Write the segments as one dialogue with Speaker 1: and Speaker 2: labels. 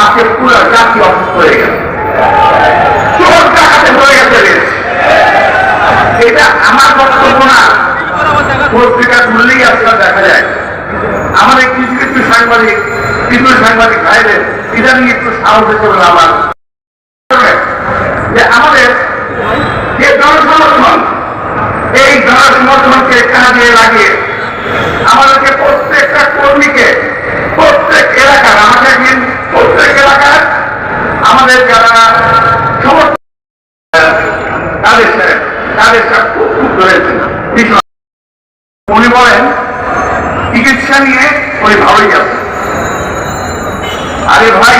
Speaker 1: আজকে পুরো জাতি অসুস্থ হয়ে গেল চোর ডাকাতে হয়ে গেছে। এটা আমার বক্তব্য না। পত্রিকা খুললেই আজকাল দেখা যায়। আমাদের কিছু কিছু সাংবাদিক কিছু সাংবাদিক ভাইদের ইদানিং একটু সাহস করে আমার যে আমাদের যে জনসমর্থন, এই জনসমর্থনকে কাজে লাগিয়ে তাদের খুব উনি বলেন, চিকিৎসা নিয়ে উনি ভালোই আছে আরে ভাই,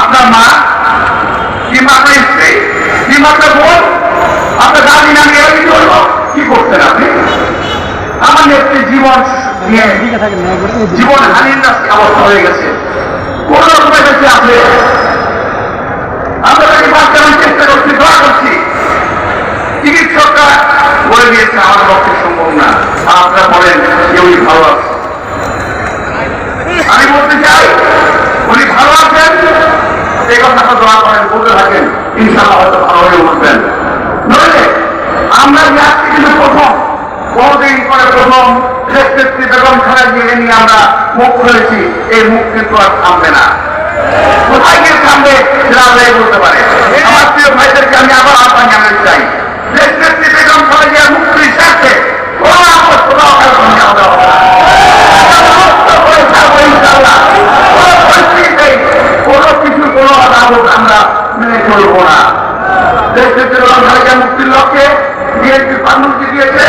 Speaker 1: আপনার মা কিংবা আপনার স্ত্রী কিংবা আপনার বোন? আপনার দাদি নামে করব কি করতেন আপনি? আমার নেত্রী জীবন জীবন হানির অবস্থা হয়ে গেছে। কোন রকমের বেঁচে আছে দিয়েছে আমার পক্ষে সম্ভব না। আপনারা বলেন উনি ভালো আমি বলতে চাই, উনি ভালো আছেন, এই দোয়া করেন বলতে থাকেন ভালো হয়ে উঠবেন আমরা আজকে কিন্তু প্রথম প্রথম নিয়ে আমরা মুখ খুলেছি, এই মুখ কিন্তু আর থামবে না। আদত আমরা মেনে চলব না। দেশ থেকে মুক্তির লক্ষ্যে বিএনপি পাণ্ডুটি দিয়েছে